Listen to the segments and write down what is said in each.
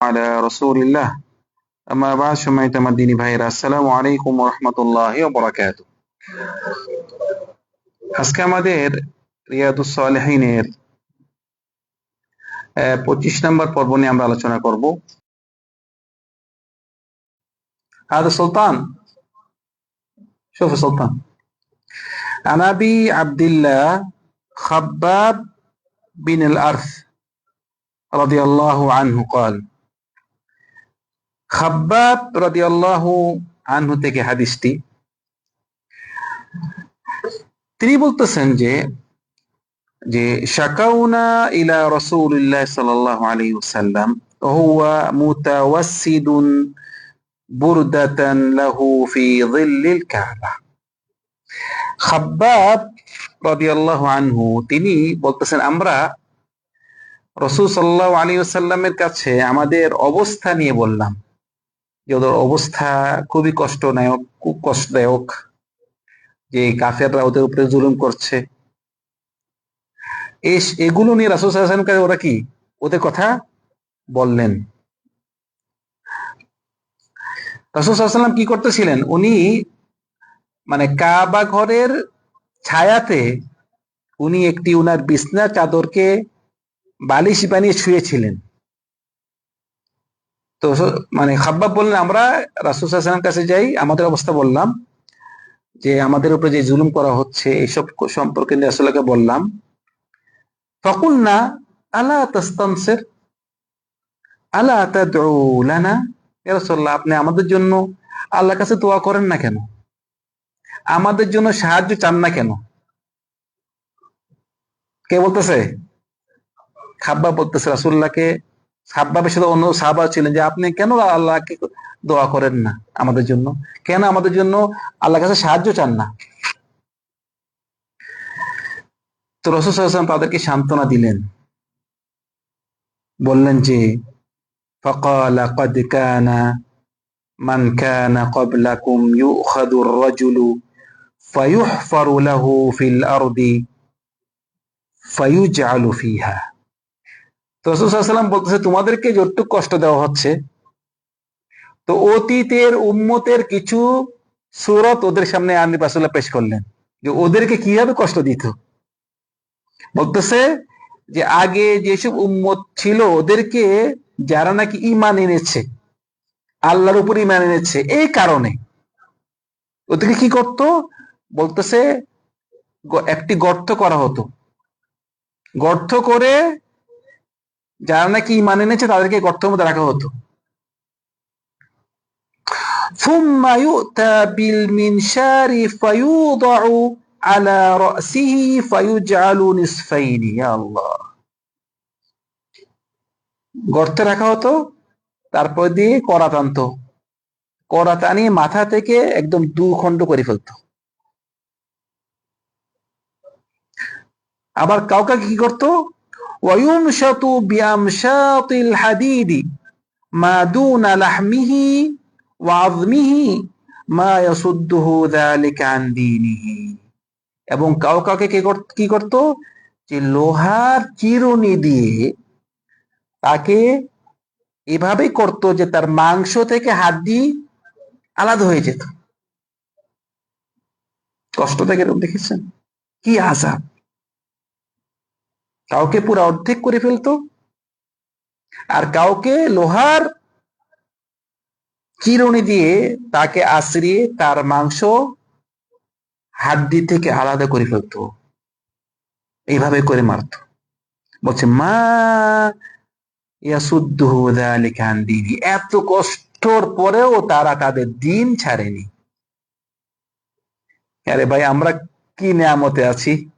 على رسول الله أما بعد সম্মানিত আমার দিনী ভাইরা আসসালামু আলাইকুম রহমতুল্লাহ বরাকাত আজকে আমাদের রিয়াদুস সালেহিনের পঁচিশ নম্বর পর্ব নিয়ে আমরা আলোচনা করব هذا سلطان شوف سلطان عن أبي عبد الله خباب بن الأرث رضي الله عنه قال খাব্বাব আনহু থেকে হাদিসটি। তিনি বলতেছেন যে যে, শাকাউনা ইলা ওয়াসাল্লাম, হুয়া বুরদাতান লাহু ফি কাবা। খাব্বাব আনহু, তিনি বলতেছেন, আমরা রসুল সাল্লাল্লাহু আলাইহি ওয়াসাল্লামের কাছে আমাদের অবস্থা নিয়ে বললাম। ওদের অবস্থা খুবই কষ্টদায়ক, খুব কষ্টদায়ক যে কাফেররা ওদের উপরে জুলুম করছে। এগুলো নিয়ে রাসুল সাল্লামকে ওরা কি? ওদের কথা বললেন। রাসুল সাল্লাম কি করতেছিলেন? উনি মানে কাবা ঘরের ছায়াতে উনি একটি উনার বিছনা চাদরকে বালিশ বানিয়ে শুয়েছিলেন। তো মানে খাব্বাব বললেন আমরা রাসুসাল্লাম কাছে যাই, আমাদের অবস্থা বললাম যে আমাদের উপরে যে জুলুম করা হচ্ছে এইসব সম্পর্কে রাসুল্লাহকে বললাম। তখন না আল্লাহ তাস্তানসের আল্লাহ তাদুলানা রাসূলুল্লাহ, আপনি আমাদের জন্য আল্লাহর কাছে দোয়া করেন না কেন? আমাদের জন্য সাহায্য চান না কেন? কে বলতেছে? খাব্বা বলতেছে রাসুল্লাহকে সাব্বাবের সাথে অন্য সাহাবা ছিলেন যে আপনি কেন আল্লাহকে দোয়া করেন না আমাদের জন্য কেন আমাদের জন্য আল্লাহর কাছে সাহায্য চান না তো রসুলাম তাদেরকে সান্ত্বনা দিলেন বললেন যে فقال قد كان من كان قبلكم يؤخذ الرجل فيحفر له في الأرض فيجعل فيها রসুলাম বলতেছে, তোমাদেরকে যতটুকু কষ্ট দেওয়া হচ্ছে, তো অতীতের উম্মতের কিছু সুরত ওদের সামনে আনি রাসুল্লাহ পেশ করলেন। যে ওদেরকে কীভাবে কষ্ট দিত? বলতেছে যে, আগে যেসব উম্মত ছিল, ওদেরকে যারা নাকি ইমান এনেছে, আল্লাহর উপর ইমান এনেছে, এই কারণে ওদেরকে কি করত? বলতেছে একটি গর্ত করা হতো। গর্ত করে যারা নাকি ইমান এনেছে তাদেরকে গর্তের মধ্যে রাখা হতো ثم يؤتى بالمنشار فيوضع على رأسه فيجعل نصفين يا الله গর্তে রাখা হতো তারপর দিয়ে করা টানত করা টানিয়ে মাথা থেকে একদম দু খণ্ড করে ফেলতো আবার কাউকে কি করতো ويمشط بأمشاط الحديد ما دون لحمه وعظمه ما يصده ذلك عن دينه এবং কাউ কাউকে কি করত যে লোহার চিরুনি দিয়ে তাকে এভাবে করত যে তার মাংস থেকে হাড্ডি আলাদা হয়ে যেত কষ্ট থেকে দেখেছেন কি আজাব কাউকে পুরো অর্ধেক করে ফেলতো। আর কাউকে লোহার চিরুনি দিয়ে তাকে আশ্রিয়ে তার মাংস হাড্ডি থেকে আলাদা করে ফেলতো। এইভাবে করে মারত। বলছে, মা এত কষ্টর পরেও তারা তাদের দিন ছাড়েনি। আরে ভাই, আমরা কি নিয়ামতে আছি?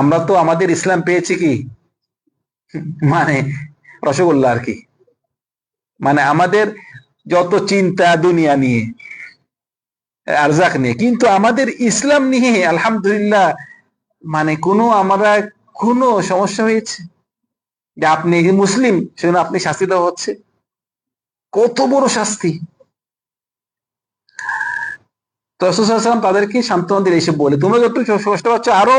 আমরা তো আমাদের ইসলাম পেয়েছি কি? মানে রসগোল্লা আর কি। মানে আমাদের যত চিন্তা দুনিয়া নিয়ে, আরজাক নিয়ে, কিন্তু আমাদের ইসলাম নিয়ে, আলহামদুলিল্লাহ মানে কোনো আমরা কোনো সমস্যা হয়েছে? যে আপনি মুসলিম, সেজন্য আপনি শাস্তি দেওয়া হচ্ছে। কত বড় শাস্তি। তো তাদেরকে সান্ত্বনা দিলে এসে বলে, তোমরা যত কষ্ট পাচ্ছ আরও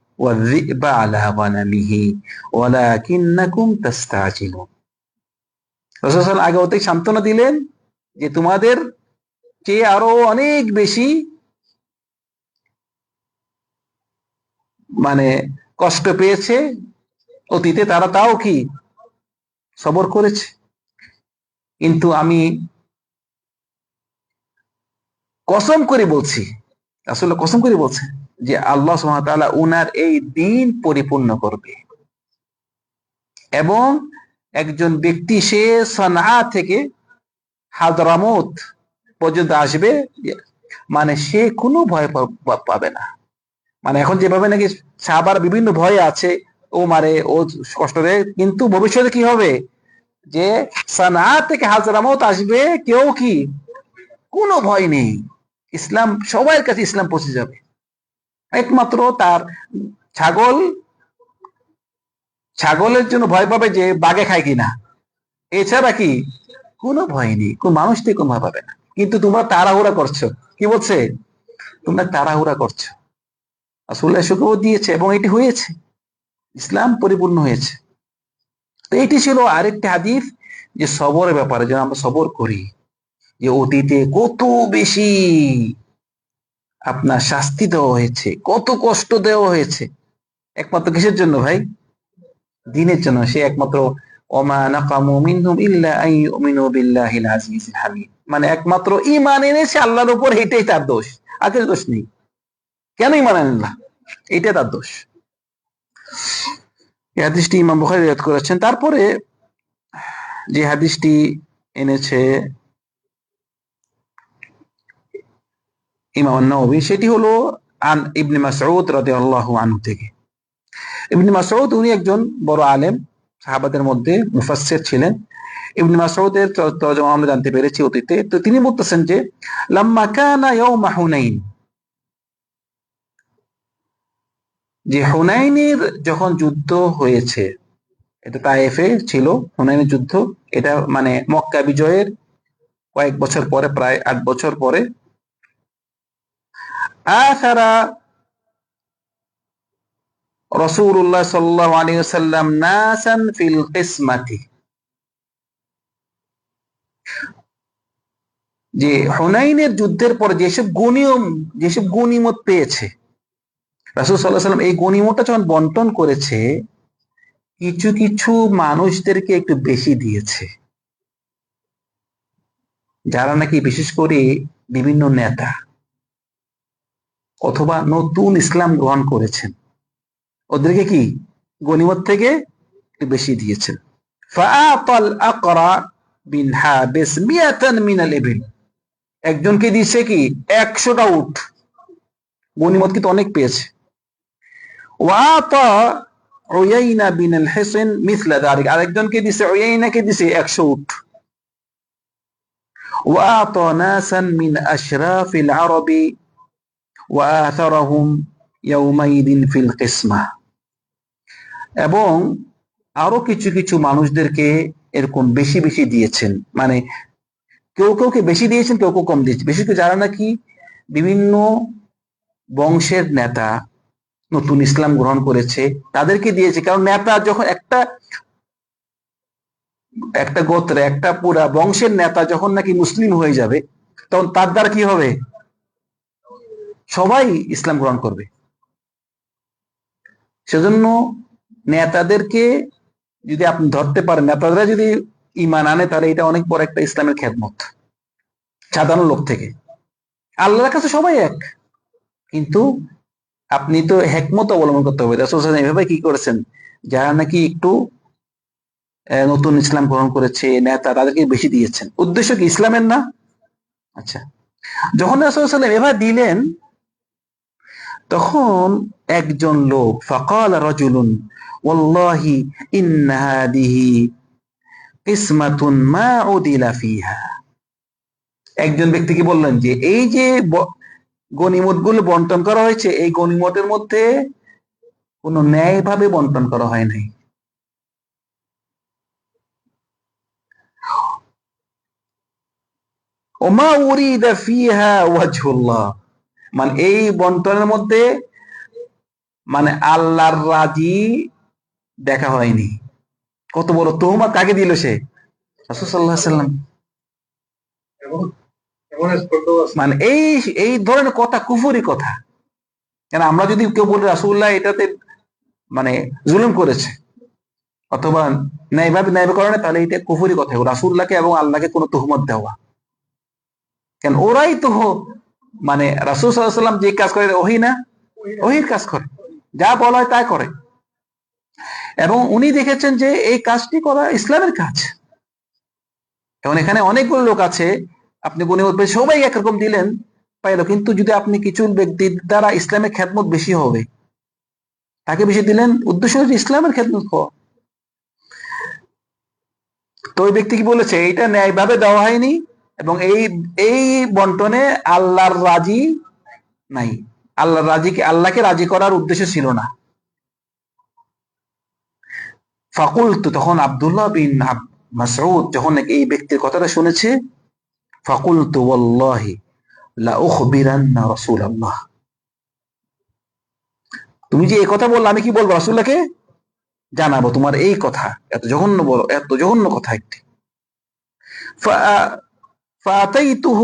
والذئب على غنمه ولكنكم تستعجلون রসুল আগে অতি সান্ত্বনা দিলেন যে তোমাদের চেয়ে আরো অনেক বেশি মানে কষ্ট পেয়েছে অতীতে তারা তাও কি সবর করেছে কিন্তু আমি কসম করে বলছি আসলে কসম করে বলছে যে আল্লাহ সুহামতাল্লাহ উনার এই দিন পরিপূর্ণ করবে। এবং একজন ব্যক্তি সে সনা থেকে হাদরামত পর্যন্ত আসবে মানে সে কোনো ভয় পাবে না। মানে এখন যেভাবে নাকি সাবার বিভিন্ন ভয় আছে, ও মারে, ও কষ্ট কিন্তু ভবিষ্যতে কি হবে? যে সানা থেকে হাজরামত আসবে, কেউ কি? কোনো ভয় নেই। ইসলাম সবার কাছে ইসলাম পৌঁছে যাবে। একমাত্র তার ছাগল, ছাগলের জন্য ভয় পাবে যে বাগে খায় কিনা। এছাড়া কি? কোনো ভয় নেই, কোন মানুষ থেকে কোনো ভয় পাবে না। কিন্তু তোমরা তাড়াহুড়া করছ। কি বলছে? তোমরা তাড়াহুড়া করছ। আসলে সুখবর দিয়েছে এবং এটি হয়েছে। ইসলাম পরিপূর্ণ হয়েছে। তো এটি ছিল আরেকটি হাদিফ যে সবরের ব্যাপারে, যেন আমরা সবর করি। যে অতীতে কত বেশি আপনার শাস্তি দেওয়া হয়েছে, কত কষ্ট দেওয়া হয়েছে। একমাত্র কিসের জন্য ভাই? দিনের জন্য, সে একমাত্র মানে একমাত্র ইমান এনেছে আল্লাহর উপর, এটাই তার দোষ। আগের দোষ নেই। কেন ইমান আনেন এটা তার দোষ। হাদিসটি ইমাম বুখারী রিয়াদ করেছেন। তারপরে যে হাদিসটি এনেছে ইমাম নবী সেটি হলো আন ইবনে মাসউদ রাদিয়াল্লাহু আনহু থেকে। ইবনে মাসউদ উনি একজন বড় আলেম, সাহাবাদের মধ্যে ছিলেন। ইবনে মাসউদের তরজমা আমরা জানতে পেরেছি অতীতে। তো তিনি বলতেছেন যে, লাম্মা কানা ইয়াউমা হুনাইন। যে হুনাইনের যখন যুদ্ধ হয়েছে, এটা তাইফে ছিল, হুনাইনের যুদ্ধ। এটা মানে মক্কা বিজয়ের কয়েক বছর পরে, প্রায় আট বছর পরে آثر رسول الله صلى الله عليه وسلم ناسا في القسمة যে হুনাইনের যুদ্ধের পরে যেসব গনিয়ম যেসব গনিমত পেয়েছে রাসুল সাল্লাহ সাল্লাম এই গনিমতটা যখন বন্টন করেছে কিছু কিছু মানুষদেরকে একটু বেশি দিয়েছে যারা নাকি বিশেষ করে বিভিন্ন নেতা অথবা নতুন ইসলাম গ্রহণ করেছেন ওদেরকে কি গনিমত থেকে একটু বেশি দিয়েছেন একজনকে দিয়েছে কি একশোটা উঠ গনিমত কিন্তু অনেক পেয়েছে আরেকজনকে দিছে ওয়াইনাকে দিছে একশো উঠ وأعطى ناسا من أشراف العرب ওয়াথারহুম ইয়াউমাইদিন ফিল কিসমা এবং আরও কিছু কিছু মানুষদেরকে এরকম বেশি বেশি দিয়েছেন। মানে কেউ কেউ কে বেশি দিয়েছেন, কেউ কেউ কম দিয়েছেন। বেশি কেউ যারা নাকি বিভিন্ন বংশের নেতা নতুন ইসলাম গ্রহণ করেছে, তাদেরকে দিয়েছে। কারণ নেতা যখন একটা একটা গোত্রে, একটা পুরা বংশের নেতা যখন নাকি মুসলিম হয়ে যাবে, তখন তার দ্বারা কি হবে? সবাই ইসলাম গ্রহণ করবে। সেজন্য নেতাদেরকে যদি আপনি ধরতে পারেন, নেতারা যদি ইমান আনে, তাহলে এটা অনেক বড় একটা ইসলামের খেদমত। সাধারণ লোক থেকে। আল্লাহর কাছে সবাই এক। কিন্তু আপনি তো হেকমত অবলম্বন করতে হবে। এভাবে কি করেছেন? যারা নাকি একটু নতুন ইসলাম গ্রহণ করেছে, নেতা, তাদেরকে বেশি দিয়েছেন। উদ্দেশ্য কি ইসলামের না? আচ্ছা। যখন রাসুল সাল্লাম এভাবে দিলেন তখন একজন লোক, ফকাল রজুলুন, ওয়াল্লাহি ইন্না কিসমাতুন মা উদিলা ফিহা। একজন ব্যক্তিকে বললেন যে, এই যে গনিমতগুলো বন্টন করা হয়েছে, এই গনিমতের মধ্যে কোনো ন্যায়ভাবে বন্টন করা হয় নাই। ওমা উরিদা ফিহা ওয়াজহুল্লাহ। মানে এই বন্টনের মধ্যে মানে আল্লাহর রাজি দেখা হয়নি। কত বড় তোহমা কাকে দিল সে? সাল্লাম। মানে এই এই ধরনের কথা কুফুরি কথা। কেন আমরা যদি কেউ বলি রাসুল্লাহ এটাতে মানে জুলুম করেছে। অথবা ন্যায়ভাবে ন্যায় করে তাহলে এটা কুফুরি কথা। রাসুল্লাহকে এবং আল্লাহকে কোনো তুহমত দেওয়া। কেন ওরাই তো মানে রাসুল সাল্লাম যে কাজ করে ওহি না? ওহির কাজ করে। যা বলা হয় তাই করে। এবং উনি দেখেছেন যে এই কাজটি করা ইসলামের কাজ। এবং এখানে অনেকগুলো লোক আছে, আপনি গুণে উঠবে সবাই একরকম দিলেন, পাইলো। কিন্তু যদি আপনি কিছু ব্যক্তির দ্বারা ইসলামের খ্যাতমত বেশি হবে, তাকে বেশি দিলেন, উদ্দেশ্য হচ্ছে ইসলামের খ্যাতমত হওয়া তো ওই ব্যক্তি কি বলেছে, এইটা ন্যায়ভাবে দেওয়া হয়নি এবং এই এই বন্টনে আল্লাহর রাজি নাই। আল্লাহর রাজিকে, আল্লাহকে রাজি করার উদ্দেশ্য ছিল না। ফাকুল তখন আব্দুল্লাহ বিন মাসউদ যখন এই ব্যক্তির কথাটা শুনেছে ফাকুল ওয়াল্লাহি লা উখবিরান্না রাসূলুল্লাহ। তুমি যে এই কথা বললে, আমি কি বলব রাসূলুল্লাহকে? জানাব, তোমার এই কথা, এত জঘন্য বড়, এত জঘন্য কথা একটি। فأ- فأتيته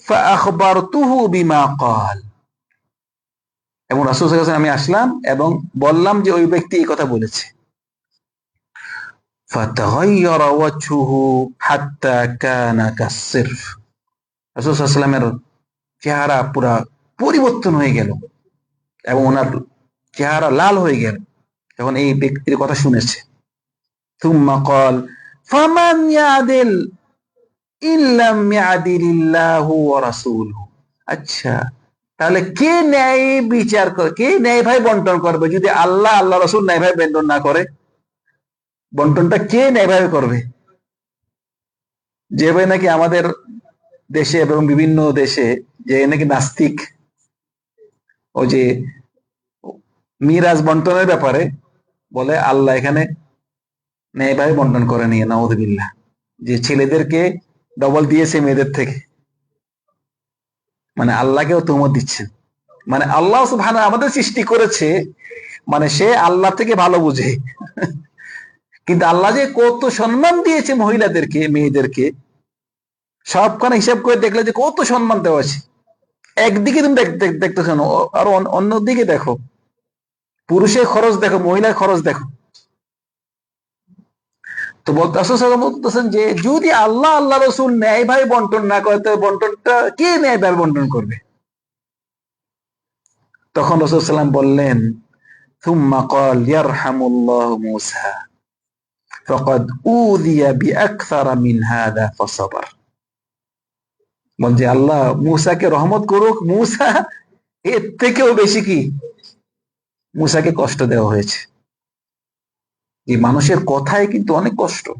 فأخبرته بما قال এবং রাসূল সাল্লাল্লাহু আলাইহি ওয়াসাল্লাম আমি আসলাম এবং বললাম যে ওই ব্যক্তি এই কথা বলেছে فتغير وجهه حتى كان كالصرف রাসূল সাল্লাল্লাহু আলাইহি ওয়াসাল্লামের চেহারা পুরা পরিবর্তন হয়ে গেল এবং ওনার চেহারা লাল হয়ে গেল যখন এই ব্যক্তির কথা শুনেছে ثم قال فمن يعدل আচ্ছা তাহলে কে ন্যায় বিচার করে কে ন্যায় ভাই বন্টন করবে যদি আল্লাহ আল্লাহ, রসুল ন্যায় ভাই বন্টন না করে? বন্টনটা কে ন্যায় ভাবে করবে? যে ভাই নাকি আমাদের দেশে এবং বিভিন্ন দেশে যে নাকি নাস্তিক, ও যে মিরাজ বন্টনের ব্যাপারে বলে, আল্লাহ এখানে ন্যায়ভাবে বন্টন করে নিয়ে নওয়াজবিল্লাহ যে ছেলেদেরকে ডবল দিয়েছে মেয়েদের থেকে। মানে আল্লাহকেও তুমত দিচ্ছেন মানে আল্লাহ সুবহানাহু আমাদের সৃষ্টি করেছে মানে সে আল্লাহ থেকে ভালো বুঝে। কিন্তু আল্লাহ যে কত সম্মান দিয়েছে মহিলাদেরকে, মেয়েদেরকে, সবখানে হিসাব করে দেখলে যে কত সম্মান দেওয়া আছে। একদিকে তুমি দেখ- দেখ- দেখতেছো আরও অন্য- অন্যদিকে দেখো। পুরুষের খরচ দেখো, মহিলার খরচ দেখো। তো বলতে রাসূল সাল্লাল্লাহু আলাইহি ওয়াসাল্লাম বলতেছেন যে যদি আল্লাহ আল্লাহ রসুল ন্যায় ভাই বন্টন না করে তবে বন্টনটা কে ন্যায় ভাই বন্টন করবে তখন রসুল সাল্লাম বললেন ثم قال يرحم الله موسى فقد أوذي بأكثر من هذا فصبر বল যে আল্লাহ মূসাকে রহমত করুক মূসা এর থেকেও বেশি কি মূসাকে কষ্ট দেওয়া হয়েছে যে মানুষের কথায় কিন্তু অনেক কষ্ট।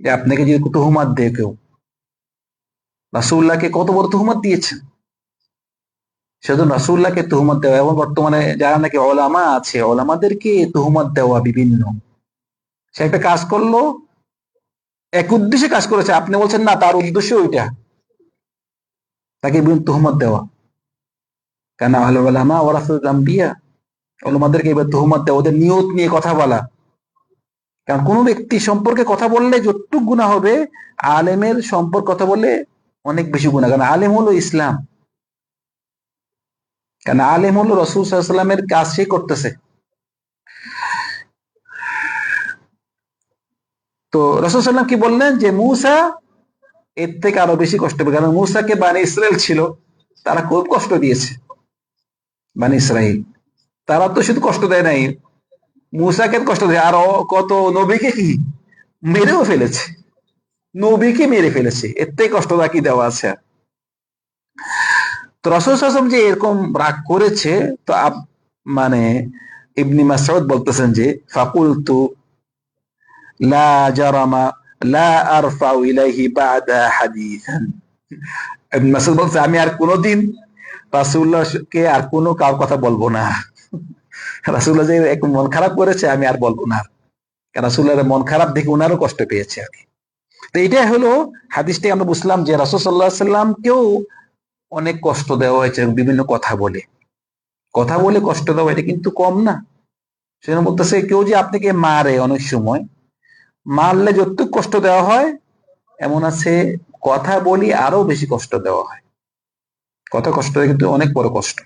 যে আপনাকে যদি তুহমাত দেয় কেউ। রাসুল্লাহকে কত বড় তুহমত দিয়েছেন? শুধু রাসুল্লাহকে তুহমত দেওয়া এবং বর্তমানে যারা নাকি ওলামা আছে, ওলামাদেরকে তুহমত দেওয়া বিভিন্ন। সে একটা কাজ করল, এক উদ্দেশ্যে কাজ করেছে। আপনি বলছেন, না, তার উদ্দেশ্য ওইটা। তাকে বিভিন্ন তুহমত দেওয়া। কেন আল ওলামা ওরাসুল আম্বিয়া, ওলামাদেরকে এবার তুহমত দেওয়া, ওদের নিয়ত নিয়ে কথা বলা। কারণ কোন ব্যক্তি সম্পর্কে কথা বললে যতটুক গুণা হবে, আলেমের সম্পর্ক কথা বললে অনেক বেশি গুণা কারণ আলেম হলো ইসলাম। কারণ আলেম হলো রসুল সাল্লামের কাজ সে করতেছে। তো রসুল সাল্লাম কি বললেন যে, মূসা এর থেকে আরও বেশি কষ্ট হবে কারণ মূসাকে বানি ইসরায়েল ছিল, তারা খুব কষ্ট দিয়েছে। বানি ইসরায়েল। তারা তো শুধু কষ্ট দেয় নাই। মূসাকে কষ্ট দেয়? আর কত নবীকে কি? মেরেও ফেলেছে। নবীকে মেরে ফেলেছে। এতে থেকে কষ্ট বাকি দেওয়া আছে। তো রসুল সাসম যে এরকম রাগ করেছে, তো মানে ইবনি বলতেছেন যে, ফাকুলতু লা জারামা, লা আরফাউ ইলাইহি বাদা হাদিসান। ইবনে বলছে আমি আর কোনোদিন রাসুল্লাহকে আর কোনো কার কথা বলব না। রাসুল্লাহ যে মন খারাপ করেছে, আমি আর বলব না। রাসুল্লাহর মন খারাপ দেখে ওনারও কষ্ট পেয়েছে কি। তো এটাই হলো হাদিসটি আমরা বুঝলাম যে রাসুল সাল্লাহ সাল্লামকেও অনেক কষ্ট দেওয়া হয়েছে বিভিন্ন কথা বলে। কথা বলে কষ্ট দেওয়া এটা কিন্তু কম না। সেজন্য বলতেছে কেউ যে আপনাকে মারে অনেক সময়, মারলে যতটুক কষ্ট দেওয়া হয়, এমন আছে কথা বলি আরও বেশি কষ্ট দেওয়া হয়। কথা কষ্ট কিন্তু অনেক বড় কষ্ট।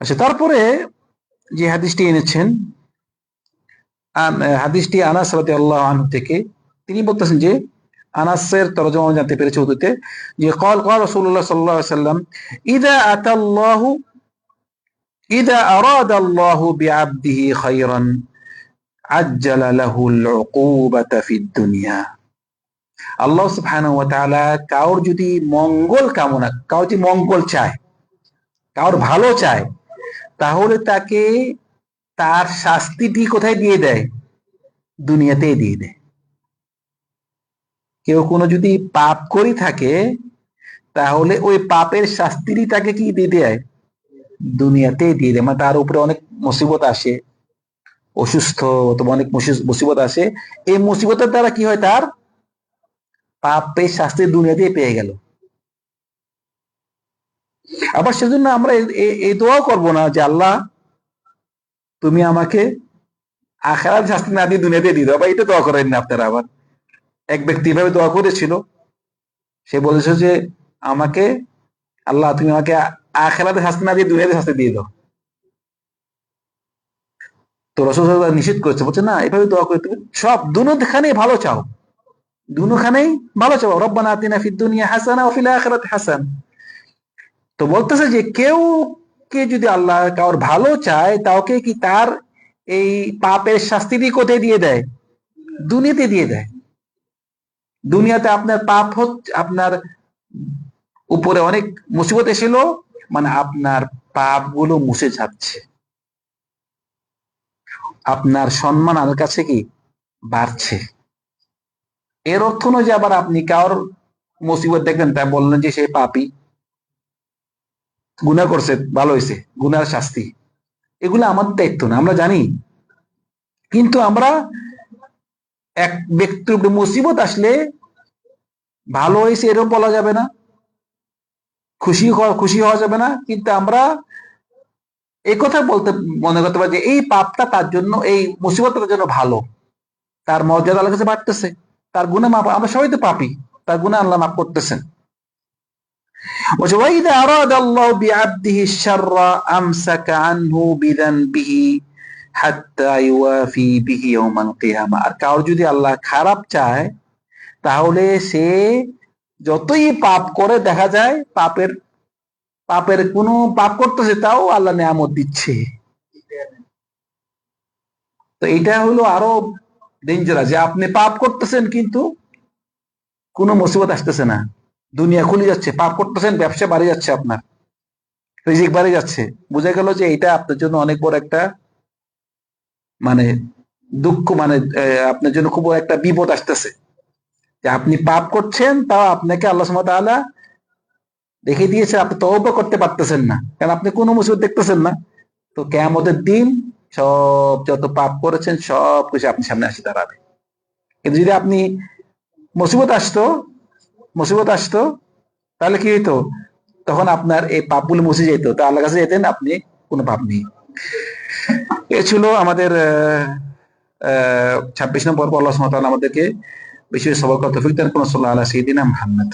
আচ্ছা তারপরে যে হাদিসটি এনেছেন হাদিসটি আনাস রাতে আল্লাহ আনহু থেকে, তিনি বলতেছেন যে, আনাসের তরজমা জানতে পেরেছে উদুতে যে কল কল রসুল্লাহ সাল্লাহ সাল্লাম ইদা আতাল্লাহু, ইদা আরাদ আল্লাহু বিআবদিহি খাইরান আজ্জালা লাহুল উকুবাতা ফিদ দুনিয়া। আল্লাহ সুবহানাহু ওয়া তাআলা কাউর যদি মঙ্গল কামনা, কাউর যদি মঙ্গল চায়, কাউর ভালো চায় তাহলে তাকে তার শাস্তিটি কোথায় দিয়ে দেয়? দুনিয়াতেই দিয়ে দেয়। কেউ কোনো যদি পাপ করি থাকে, তাহলে ওই পাপের শাস্তিটি তাকে কি দিয়ে দেয়? দুনিয়াতেই দিয়ে দেয়। মানে তার উপরে অনেক মুসিবত আসে। অসুস্থ অথবা অনেক মুসিবত আসে। এই মুসিবতের দ্বারা কি হয় তার? পাপের শাস্তি দুনিয়াতেই পেয়ে গেল। আবার সেজন্য আমরা এই দোয়াও করব না যে, আল্লাহ, তুমি আমাকে আখারাত শাস্তি না দিয়ে দুনিয়াতে দিয়ে দাও। এটা দোয়া করেন না আপনারা আবার। এক ব্যক্তি এভাবে দোয়া করেছিল। সে বলেছে যে, আমাকে, আল্লাহ, তুমি আমাকে আখেরাতে শাস্তি না দিয়ে দুনিয়াতে শাস্তি দিয়ে দাও। তো সাল্লাল্লাহু নিষেধ করেছে। বলছে, না, এভাবে দোয়া করে তুমি সব দুখানেই ভালো চাও। দুখানেই ভালো চাও। রব্বানা আতিনা ফিদ দুনিয়া হাসানা ওয়া ফিল আখিরাতি হাসান। তো বলতেছে যে কেউ কে যদি আল্লাহ কাউর ভালো চায়, তাওকে কি তার এই পাপের শাস্তিটি কোথায় দিয়ে দেয়? দুনিয়াতে দিয়ে দেয়। দুনিয়াতে আপনার পাপ হচ্ছে আপনার উপরে অনেক মুসিবত এসেছিল মানে আপনার পাপগুলো মুছে যাচ্ছে। আপনার সম্মান আমার কাছে কি? বাড়ছে। এর অর্থ নয় যে আবার আপনি কারোর মুসিবত দেখলেন তাই বললেন যে সে পাপী। গুণা করছে, ভালো হয়েছে গুনার শাস্তি। এগুলো আমাদের দায়িত্ব না, আমরা জানি। কিন্তু আমরা এক ব্যক্তির উপরে মুসিবত আসলে ভালো হয়েছে এরকম বলা যাবে না, খুশি খুশি হওয়া যাবে না, কিন্তু আমরা এই কথা বলতে মনে করতে পারি যে এই পাপটা তার জন্য, এই মুসিবতটা তার জন্য ভালো। তার মর্যাদা আল্লাহ কাছে বাড়তেছে, তার গুণা মাপ আমরা সবাই তো পাপি, তার গুণা আল্লাহ মাফ করতেছেন। বলছে, ওয়াইদা আরাদা আল্লাহ শাররা আমসাকা আনহু বিযানবিহি হাত্তা বিহি ইয়াউমাল কিয়ামা। আর যদি আল্লাহ খারাপ চায়, তাহলে সে যতই পাপ করে, দেখা যায় পাপের পাপের কোনো পাপ করতেছে, তাও আল্লাহ নিয়ামত দিচ্ছে। তো এটা হলো আরও ডেঞ্জারাস যে আপনি পাপ করতেছেন, কিন্তু কোনো মুসিবত আসতেছে না। দুনিয়া খুলে যাচ্ছে, পাপ করতেছেন, ব্যবসা বাড়ে যাচ্ছে আপনার। রিজিক বাড়ে যাচ্ছে। বোঝা গেল যে এটা আপনার জন্য অনেক বড় একটা মানে দুঃখ মানে আপনার জন্য খুব একটা বিপদ আসতেছে। যে আপনি পাপ করছেন, তাও আপনাকে আল্লাহ তাআলা দেখে দিয়েছে, আপনি তওবা করতে পারতেছেন না। কারণ আপনি কোনো মুসিবত দেখতেছেন না। তো কেয়ামতের দিন সব যত পাপ করেছেন, সব কিছু আপনার সামনে আসে দাঁড়াবে। কিন্তু যদি আপনি মুসিবত আসতো মুসিবত আসতো, তাহলে কি হইতো? তখন আপনার এই পাপগুলো মুছে যেত, তা আল্লাহ কাছে যেতেন, আপনি কোনো পাপ নেই। এ ছিল আমাদের আহ ছাব্বিশ নম্বর আল্লাহ আমাদেরকে বিশেষ সবর কত ফিরতেন কোন সাল্লাহ আলাহ সেই দিন মুহাম্মদ।